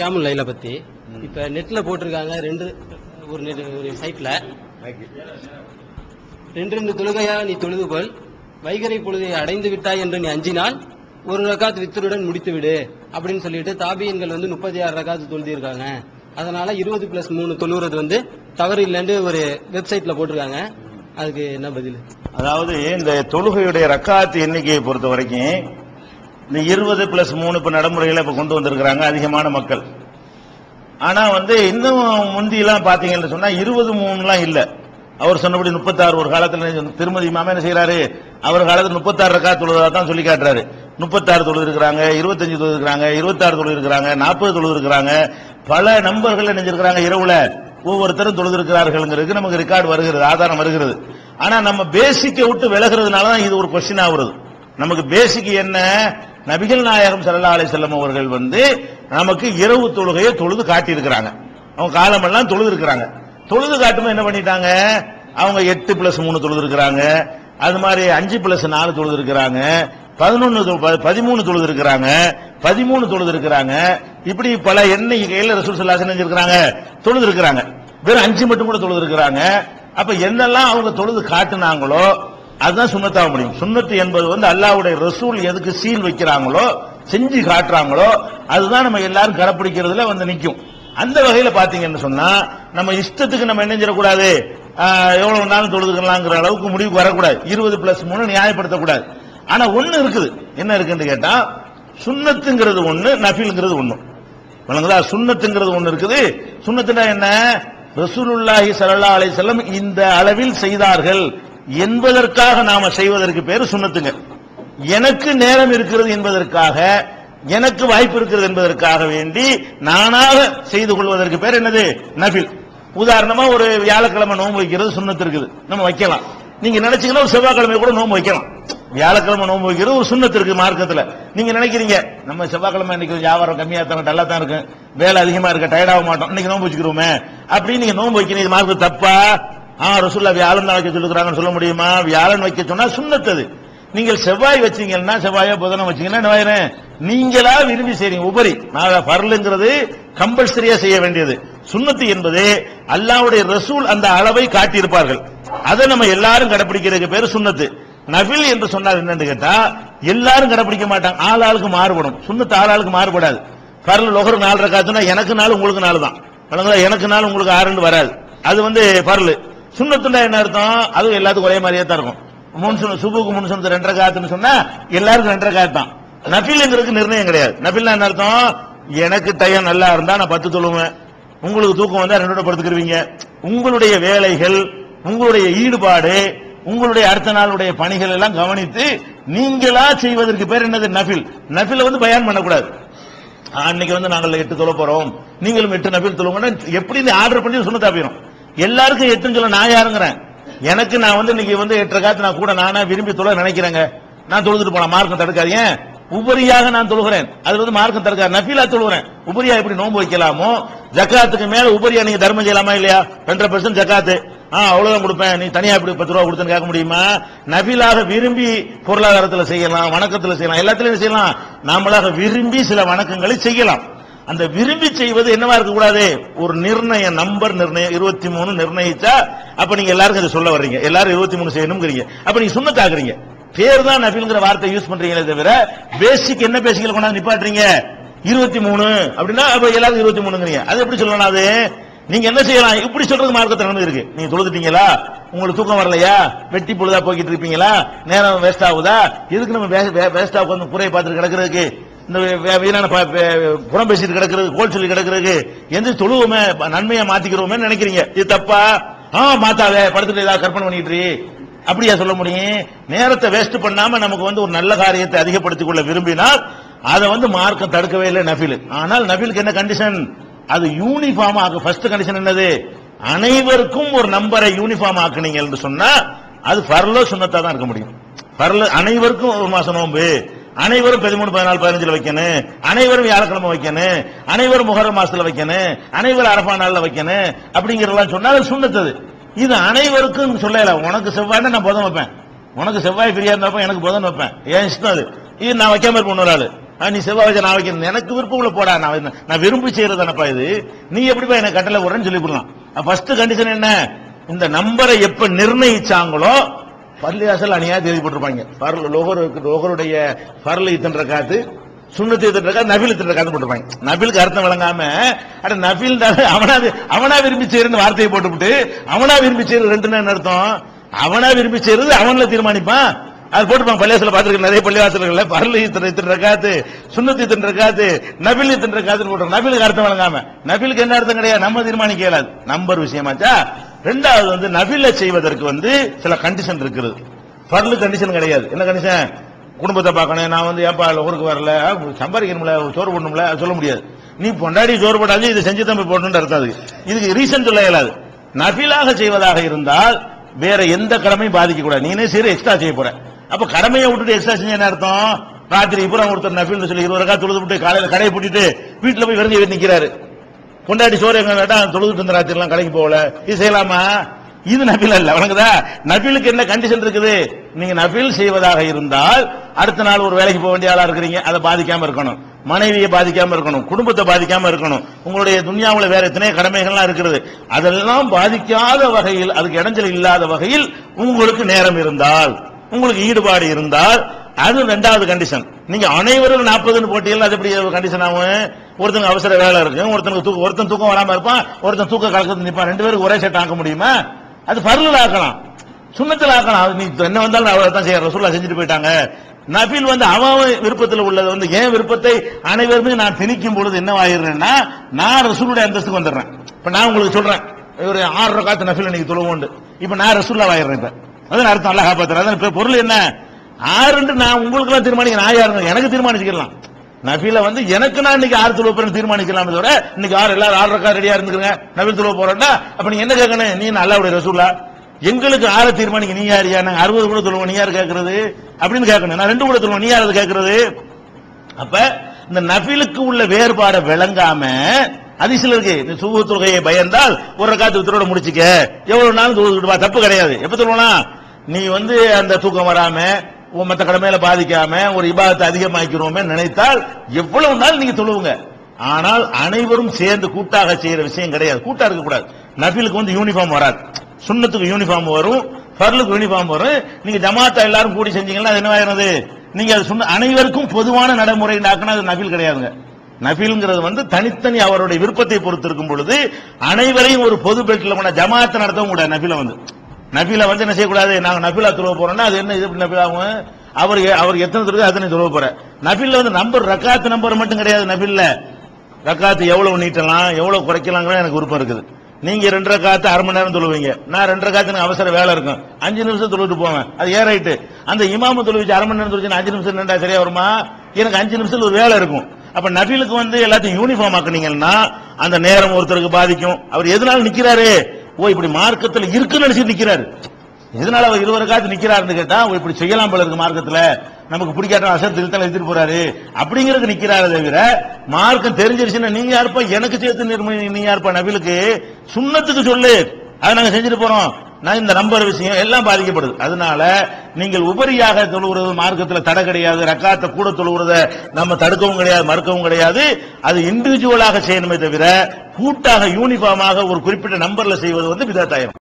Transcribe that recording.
கியாமுல் லைல பத்தி. இப்ப நெட்ல போட்டிருக்காங்க ரெண்டு ஒரு net- ஒரு சைட்ல. ரெண்டு ரெண்டு தொழுகையா நீ தொழுது கொள். வைகரை பொழுதை அடைந்து விட்டாய் என்று நீ அஞ்சினால் ஒரு ரகாத் வித்தருடன் முடித்து விடு அப்படின்னு சொல்லிட்டு தாபியன்கள் வந்து முப்பத்தி ஆறு ரகாத் தொழுதிருக்காங்க. அதனால இருபது பிளஸ் மூணு தொழுகிறது வந்து தவறு இல்லைன்னு ஒரு வெப்சைட்ல போட்டிருக்காங்க. அதுக்கு என்ன பதில்? அதாவது இந்த தொழுகையுடைய ரக்காத்து எண்ணிக்கையை பொறுத்த வரைக்கும் இந்த இருபது பிளஸ் மூணு இப்ப நடைமுறைகளை இப்ப கொண்டு வந்திருக்கிறாங்க அதிகமான மக்கள். ஆனா வந்து இன்னும் முந்தியெல்லாம் பாத்தீங்கன்னு சொன்னா இருபது மூணுலாம் இல்ல. அவர் சொன்னபடி முப்பத்தாறு ஒரு காலத்தில் திருமதி மாமா என்ன செய்யறாரு அவர் காலத்தில் முப்பத்தாறு ரக்கா தொழுதா தான் சொல்லி காட்டுறாரு. முப்பத்தாறு தொழுது இருக்கிறாங்க இருபத்தஞ்சு தொழுது இருக்கிறாங்க இருபத்தாறு தொழுது இருக்கிறாங்க நாற்பது தொழுது இருக்கிறாங்க பல நம்பர்கள் நினைஞ்சிருக்கிறாங்க இரவுல. ஒவ்வொருத்தரும் தொழுது இருக்கிறார்கள்ங்கிறதுக்கு நமக்கு ரெக்கார்டு வருகிறது ஆதாரம் வருகிறது. ஆனா நம்ம பேசிக்கை விட்டு விலகிறதுனால தான் இது ஒரு கொஸ்டின் ஆகுறது. நமக்கு பேசிக் என்ன? நபிகள் நாயகம் சல்லா அலி செல்லம் அவர்கள் வந்து நமக்கு இரவு தொழுகையை தொழுது காட்டியிருக்கிறாங்க. அவங்க காலமெல்லாம் தொழுது இருக்கிறாங்க தொழுது காட்டும்போது என்ன பண்ணிட்டாங்க? அவங்க எட்டு பிளஸ் மூணு தொழுது இருக்கிறாங்க அது மாதிரி அஞ்சு பிளஸ் நாலு தொழுது இருக்கிறாங்க பதினொன்று பதிமூணு தொழுது இருக்கிறாங்க பதிமூணு தொழுது இருக்கிறாங்க இப்படி பல எண்ணிக்கையில் ரசூல் சல்லா செஞ்சிருக்கிறாங்க. தொழுது இருக்கிறாங்க வெறும் அஞ்சு மட்டும் கூட தொழுது இருக்கிறாங்க அப்ப என்னெல்லாம் அவங்க தொழுது காட்டுனாங்களோ அதுதான் சுண்ணத்தாக முடியும். சுண்ணத்து என்பது வந்து அல்லாஹ்வுடைய ரசூல் எதுக்கு சீல் வைக்கிறாங்களோ செஞ்சு காட்டுறாங்களோ அதுதான் நம்ம எல்லாரும் கடைப்பிடிக்கிறதுல வந்து நிற்கும் அந்த வகையில் பார்த்தீங்கன்னு சொன்னா நம்ம இஷ்டத்துக்கு நம்ம என்ன செய்யக்கூடாது எவ்வளோ எவ்வளவு நாளும் தொழுதுக்கலாங்கிற அளவுக்கு முடிவுக்கு வரக்கூடாது. இருபது பிளஸ் மூணு நியாயப்படுத்தக்கூடாது. ஆனா ஒண்ணு இருக்குது. என்ன இருக்குன்னு கேட்டா சுண்ணத்துங்கிறது ஒண்ணு நஃபிலுங்கிறது ஒன்று வழங்குதா சுண்ணத்துங்கிறது ஒண்ணு இருக்குது. சுண்ணத்துனா என்ன? ரசூலுல்லாஹி சல்லா அலை செல்லம் இந்த அளவில் செய்தார்கள். என்பதற்காக நாம செய்வதற்கு பேரு சுண்ணத்துங்க. எனக்கு நேரம் இருக்கிறது என்பதற்காக எனக்கு வாய்ப்பு இருக்கிறது என்பதற்காக வேண்டி நானாக செய்து கொள்வதற்கு பேர் என்னது? நபில் உதாரணமா ஒரு வியாழக்கிழமை நோன்பு வைக்கிறது சுண்ணத்து இருக்குது. நம்ம வைக்கலாம். நீங்க நினைச்சீங்கன்னா ஒரு செவ்வாய்க்கிழமை கூட நோன்பு வைக்கலாம். வியாழக்கிழமை நோன்பு வைக்கிறது ஒரு சுண்ணத்து இருக்கு மார்க்கத்துல. நீங்க நினைக்கிறீங்க நம்ம செவ்வாய்க்கிழமை இன்னைக்கு வியாபாரம் கம்மியா தானே டல்லா தான் இருக்கு. வேலை அதிகமா இருக்க டயர்ட் ஆக மாட்டோம். இன்னைக்கு நோன்பு வச்சுக்கிறோமே. அப்படின்னு நீங்க நோன்பு வைக்கிறீங்க இது தப்பா? ஆ ரசூல்லா வியாழன் தான் வைக்க சொல்லுறாங்கன்னு சொல்ல முடியுமா? வியாழன் வைக்க சொன்னா சுண்ணத்தது நீங்கள் செவ்வாய் வச்சீங்கன்னா செவ்வாயோ புதனம் வச்சீங்கன்னா என்ன நீங்களா விரும்பி செய்றீங்க. உபரி. நான் பரலுங்கிறது கம்பல்சரியா செய்ய வேண்டியது. சுண்ணத்து என்பது அல்லாவுடைய ரசூல் அந்த அளவை காட்டியிருப்பார்கள். அதை நம்ம எல்லாரும் கடைபிடிக்கிறதுக்கு பேரு சுண்ணத்து. நபில் என்று சொன்னால் என்னன்னு கேட்டா எல்லாரும் கடைபிடிக்க மாட்டாங்க. ஆள் ஆளுக்கு மாறுபடும். சுண்ணத்து ஆள் ஆளுக்கு மாறுபடாது. பரல் லொகர் நாலு ரக்காத்துனா எனக்கு நாள் உங்களுக்கு நாள் தான். எனக்கு நாள் உங்களுக்கு ஆறுன்னு வராது. அது வந்து பரல். சுண்ணத்துண்டா என்ன அர்த்தம்? அதுவும் எல்லாத்துக்கும் ஒரே மாதிரியே தான் இருக்கும். மூணு சுபுக்கு மூணு சுண்ணத்து ரெண்டரை காத்துன்னு சொன்னா எல்லாருக்கும் ரெண்டரை காத்து தான். நபில்ங்கிறதுக்கு நிர்ணயம் கிடையாது. நபில்னா என்ன அர்த்தம்? எனக்கு டயம் நல்லா இருந்தா நான் பத்து தொழுவேன். உங்களுக்கு தூக்கம் வந்தா ரெண்டோட படுத்துக்கிருவீங்க. உங்களுடைய வேலைகள் உங்களுடைய ஈடுபாடு உங்களுடைய அடுத்த நாளுடைய பணிகள் எல்லாம் கவனித்து நீங்களா செய்வதற்கு பேர் என்னது? நபில். நபில வந்து பயன் பண்ணக்கூடாது. அன்னைக்கு வந்து நாங்கள் எட்டு தொலை போறோம். நீங்களும் எட்டு நபில் தொழுவோம்னா எப்படி ஆர்டர் பண்ணி சொன்ன தாப்பிடும் எல்லாருக்கும் எட்டுன்னு சொல்ல நான் யாருங்கிறேன்? எனக்கு நான் வந்து இன்னைக்கு வந்து எட்டு காத்து நான் கூட நானா விரும்பி தொழ நினைக்கிறேங்க. நான் தொழுதுட்டு போன மார்க்கம் தடுக்காது ஏன் உபரியாக நான் தொழுகிறேன். அது வந்து மார்க்கம் தடுக்காது. நஃபீலா தொழுகிறேன். உபரியா எப்படி நோன்பு வைக்கலாமோ? ஜக்காத்துக்கு மேல உபரியா நீங்க தர்மம் செய்யலாமா இல்லையா? ரெண்டரை பர்சன்ட் ஜக்காத்து. ஆ அவ்வளவுதான் கொடுப்பேன். நீ தனியா இப்படி பத்து ரூபா கொடுத்துன்னு கேட்க முடியுமா? நபிலாக விரும்பி பொருளாதாரத்துல செய்யலாம் வணக்கத்துல செய்யலாம் எல்லாத்துலயும் செய்யலாம். நாமளாக விரும்பி சில வணக்கங்களை செய்யலாம். அந்த விரும்பி செய்வது என்னவா இருக்க கூடாது ஒரு நிர்ணய நம்பர் நிர்ணயம் இருபத்தி மூணு நிர்ணயிச்சா அப்ப நீங்க எல்லாருக்கும் அதை சொல்ல வர்றீங்க. எல்லாரும் இருபத்தி மூணு செய்யணும்ங்கிறீங்க. அப்ப நீங்க சுண்ணத்தாக்குறீங்க. பேர் தான் நபில்ங்கிற வார்த்தை யூஸ் பண்றீங்களே தவிர பேசிக் என்ன பேசிக்கல கொண்டாந்து நிப்பாட்டுறீங்க? இருபத்தி மூணு. அப்படின்னா அப்ப எல்லாரும் இருபத்தி மூணுங்கிறீங்க. அது எப்படி சொல்லணும் அது? நீங்க என்ன செய்யலாம்? இப்படி சொல்றது மார்க்கத்தில் நடந்து இருக்கு. நீங்க தொழுதுட்டீங்களா? உங்களுக்கு தூக்கம் வரலையா? வெட்டி பொழுதா போய்கிட்டு இருப்பீங்களா? நேரம் வேஸ்ட் ஆகுதா? எதுக்கு நம்ம வேஸ்டா உட்காந்து குறைய பார்த்துட்டு கிடக்கிறதுக்கு? இந்த வீணான ப- புறம் பேசிட்டு கிடக்கிறது கோல் சொல்லி கிடக்கிறது எந்த தொழுவோமே நன்மையா மாத்திக்கிறோமே நினைக்கிறீங்க. இது தப்பா? ஆ மாத்தாவே படத்துல ஏதாவது கற்பனை பண்ணிட்டு அப்படியா சொல்ல முடியும்? நேரத்தை வேஸ்ட் பண்ணாம நமக்கு வந்து ஒரு நல்ல காரியத்தை அதிகப்படுத்திக் கொள்ள விரும்பினால் அதை வந்து மார்க்கம் தடுக்கவே இல்லை நபில். ஆனால் நபிலுக்கு என்ன கண்டிஷன் அது யூனிஃபார்ம் ஆக ஃபர்ஸ்ட் கண்டிஷன் என்னது? அனைவருக்கும் ஒரு நம்பரை யூனிஃபார்ம் ஆக்குனீங்க என்று சொன்னா அது பரலோ சுண்ணத்தா தான் இருக்க முடியும். பரல அனைவருக்கும் ஒரு மாசம் நோன்பு. அனைவரும் பதிமூணு பதினாலு பதினஞ்சுல வைக்கணும். அனைவரும் வியாழக்கிழமை வைக்கணும். அனைவரும் முகர மாசத்துல வைக்கணும். அனைவரும் அரபா நாள்ல வைக்கணும். அப்படிங்கறதெல்லாம் சொன்னாலும் சுண்ணத்தது இது அனைவருக்கும் சொல்லல. உனக்கு செவ்வாய்னா நான் புதன் வைப்பேன். உனக்கு செவ்வாய் ஃப்ரீயா இருந்தப்ப எனக்கு புதன் வைப்பேன். ஏன் இஷ்டம் அது? இது நான் வைக்காம இருப்பேன் இன்னொரு ஆளு. நீ செவ்வாய் வச்சு நான் வைக்கிறேன் எனக்கு விருப்பம் உள்ள போடா. நான் நான் விரும்பி செய்யறதானப்பா இது. நீ எப்படிப்பா எனக்கு கட்டளை விடுறேன்னு சொல்லி கொடுக்கலாம். ஃபர்ஸ்ட் கண்டிஷன் என்ன? இந்த நம்பரை எப்ப நிர்ணயிச்சாங்களோ பள்ளிவாசல் அணியாக தேதி போட்டிருப்பாங்க. லோகர் லோகருடைய பரல் இத்தன்ற காத்து சுண்ணத்து இத்தன்ற காத்து நபில் இத்தன்ற காத்து போட்டிருப்பாங்க. நபிலுக்கு அர்த்தம் விளங்காம அட நபில் அவனா அவனா விரும்பி செய்யறன்னு வார்த்தையை போட்டுவிட்டு அவனா விரும்பி செய்யறது ரெண்டுன்னு என்ன அர்த்தம்? அவனா விரும்பி செய்யறது அவன்ல தீர்மானிப்பான். அது போட்டுப்பாங்க பள்ளிவாசல பார்த்திருக்கேன் நிறைய பள்ளிவாசல்கள்ல பரல் இத்தனை இத்தனை காத்து சுண்ணத்து இத்தனை காத்து நபில் இத்தனை காத்து போட்டுருக்கோம் நபிலுக்கு அர்த்தம் வழங்காம நபிலுக்கு என்ன அர்த்தம் கிடையாது? நம்ம தீர்மானிக்க இயலாது. நம்பர் விஷயமாச்சா? ரெண்டாவது வந்து நபில செய்வதற்கு வந்து சில கண்டிஷன் இருக்குது. பர்லு கண்டிஷன் கிடையாது. என்ன கண்டிஷன் குடும்பத்தை பார்க்கணும். நான் வந்து ஏப்பா ஊருக்கு வரல? சம்பாதிக்கணும்ல சோறு போடணும்ல? சொல்ல முடியாது. நீ பொண்டாடி சோறு போடாது இதை செஞ்சு தம்பி போடணும்னு அர்த்தம் அதுக்கு இதுக்கு ரீசன் சொல்ல இயலாது. நபிலாக செய்வதாக இருந்தால் வேற எந்த கடமையும் பாதிக்க கூடாது. நீனே சரி எக்ஸ்ட்ரா செய்ய போற. அப்ப கடமையை விட்டுட்டு எக்ஸ்ட்ரா செஞ்ச என்ன அர்த்தம்? ராத்திரி பூரா ஒருத்தர் நபில் சொல்லி இருபது ரக்கா தொழுது விட்டு காலையில் கடையை பூட்டிட்டு வீட்டில் போய் விருந்து நிற்கிறாரு கொண்டாடி சோறு எங்க தொழுதுட்டு இருந்த ராத்திரிலாம் கடைக்கு போகல. இது செய்யலாமா? இது நபில் அல்ல வணங்குதா நபிலுக்கு என்ன கண்டிஷன் இருக்குது? நீங்க நபில் செய்வதாக இருந்தால் அடுத்த நாள் ஒரு வேலைக்கு போக வேண்டிய ஆளா இருக்கிறீங்க அதை பாதிக்காம இருக்கணும். மனைவியை பாதிக்காம இருக்கணும் குடும்பத்தை பாதிக்காம இருக்கணும். உங்களுடைய துன்யாவில் வேற எத்தனை கடமைகள்லாம் இருக்கிறது அதெல்லாம் பாதிக்காத வகையில் அதுக்கு இடைஞ்சல் இல்லாத வகையில் உங்களுக்கு நேரம் இருந்தால் உங்களுக்கு ஈடுபாடு இருந்தால் அது ரெண்டாவது கண்டிஷன் நீங்க அனைவரும் நாற்பதுன்னு போட்டியில் அது எப்படி கண்டிஷன் ஆகும்? ஒருத்தனுக்கு அவசர வேலை இருக்கு ஒருத்தனுக்கு தூக்கம் ஒருத்தன் தூக்கம் வராம இருப்பான் ஒருத்தன் தூக்க கலக்கத்து நிற்பான் ரெண்டு பேருக்கு ஒரே செட் ஆக்க முடியுமா? அது பருளில் ஆக்கலாம். சுண்ணத்தில் ஆக்கலாம். நீ என்ன வந்தாலும் அவரை தான் செய்ய ரசூல்லா செஞ்சுட்டு போயிட்டாங்க. நபில் வந்து அவன் விருப்பத்தில் உள்ளது வந்து என் விருப்பத்தை அனைவருமே நான் திணிக்கும் பொழுது என்ன ஆயிடுறேன்னா நான் ரசூலுடைய அந்தஸ்துக்கு வந்துடுறேன். இப்ப நான் உங்களுக்கு சொல்றேன். ஒரு ஆறு காத்து நபில் இன்னைக்கு தொழுவோண்டு இப்ப நான் ரசூல்லா ஆயிடுறேன் இப்ப. அதான் அர்த்தம். அல்ல காப்பாத்துறேன். அதான் இப்ப பொருள் என்ன? ஆறுன்னு நான் உங்களுக்கு எல்லாம் தீர்மானிக்க நான் யாருங்க எனக்கு தீர்மானிச்சுக்கலாம். நபில வந்து எனக்கு நான் இன்னைக்கு ஆறு துளவு போறேன் தீர்மானிக்கலாம் தவிர இன்னைக்கு ஆறு எல்லாரும் ஆறு ரக்கா ரெடியா இருந்துக்கிறேன் நபில் துளவு போறேன்னா அப்ப நீங்க என்ன கேட்கணும்? நீ நல்லாவுடைய ரசூலா? எங்களுக்கு ஆற தீர்மானிக்க நீ யாரியா நாங்க அறுபது கூட சொல்லுவோம் நீ யார் கேட்கறது? அப்படின்னு கேட்கணும். நான் ரெண்டு கூட சொல்லுவோம் நீ யாரு கேட்கறது? அப்ப இந்த நபிலுக்கு உள்ள வேறுபாடை விளங்காம அதிசல இருக்கு. இந்த சுகு தொகையை பயந்தால் ஒரு காத்து உத்தரோட முடிச்சுக்க. எவ்வளவு நாள் தூக்கிட்டு தப்பு கிடையாது. எப்ப சொல்லுவனா நீ வந்து அந்த தூக்கம் வராம மற்ற கடமையில பாதிக்காம ஒரு இபாதத்தை அதிகமாக்கிறோமே நினைத்தால் எவ்வளவு நாள் நீங்க தொழுவுங்க. ஆனால் அனைவரும் சேர்ந்து கூட்டாக செய்யற விஷயம் கிடையாது. கூட்டா இருக்க கூடாது. நபிலுக்கு வந்து யூனிஃபார்ம் வராது. சுண்ணத்துக்கு யூனிஃபார்ம் வரும். ஃபர்லுக்கு யூனிஃபார்ம் வரும். நீங்க ஜமாத்தா எல்லாரும் கூடி செஞ்சீங்கன்னா அது என்ன நீங்க அது சொன்ன அனைவருக்கும் பொதுவான நடைமுறை ஆக்கினா அது நபில் கிடையாதுங்க. நபில்ங்கிறது வந்து தனித்தனி அவருடைய விருப்பத்தை பொறுத்து இருக்கும் பொழுது அனைவரையும் ஒரு பொது பெட்டில் கொண்ட ஜமாத்தை நடத்தவும் கூடாது நபில வந்து. நபில வந்து என்ன செய்யக்கூடாது? நாங்க நபிலா துருவ போறோம்னா அது என்ன இது நபிலா ஆகும் அவர் அவர் எத்தனை துருவோ அத்தனை துருவ போற. நபில்ல வந்து நம்பர் ரக்காத்து நம்பர் மட்டும் கிடையாது நபில்ல. ரக்காத்து எவ்வளவு நீட்டலாம் எவ்வளவு குறைக்கலாங்கிற எனக்கு விருப்பம் இருக்குது. நீங்க ரெண்டு ரக்காத்து அரை மணி நேரம் தொழுவீங்க. நான் ரெண்டு ரக்காத்து எனக்கு அவசர வேலை இருக்கும். அஞ்சு நிமிஷம் தொழுவிட்டு போவேன். அது ஏ ரைட்டு? அந்த இமாம தொழுவிச்சு அரை மணி நேரம் தொழுச்சு அஞ்சு நிமிஷம் நின்றா சரியா வருமா? எனக்கு அஞ்சு நிமிஷத்துல ஒரு வேலை இருக்கும். அப்ப நபிலுக்கு வந்து எல்லாத்தையும் யூனிஃபார்ம் ஆக்குனீங்கன்னா அந்த நேரம் ஒருத்தருக்கு பாதிக்கும். அவர் எதனால நிக்கிறாரு. ஓ இப்படி மார்க்கத்தில் இருக்குன்னு நினைச்சு நிக்கிறாரு. எதனால அவர் இருவருக்காவது காத்து நிக்கிறாருன்னு கேட்டா ஓ, இப்படி செய்யலாம் போல இருக்கு மார்க்கத்துல. நமக்கு பிடிக்காட்ட அசர் இழுத்தால எடுத்துட்டு போறாரு. அப்படிங்கிறது நிக்கிறாரு தவிர மார்க்கம் தெரிஞ்சிருச்சுன்னா நீங்க யாருப்பா? எனக்கு சேர்த்து நிர்மணி நீங்க யாருப்பா? நபிலுக்கு சுண்ணத்துக்கு சொல்லு. அதை நாங்க செஞ்சுட்டு போறோம். இந்த நம்பர் விஷயம் எல்லாம் பாதிக்கப்படுது. அதனால நீங்கள் உபரியாக தொழுகிறது மார்க்கத்தில் தடை கிடையாது ரக்காத்தை கூட தொழுகிறத நம்ம தடுக்கவும் கிடையாது மறுக்கவும் கிடையாது. அது இண்டிவிஜுவலாக செய்யணுமே தவிர கூட்டாக யூனிஃபார்மாக ஒரு குறிப்பிட்ட நம்பர்ல செய்வது வந்து விதத்தாயிரம்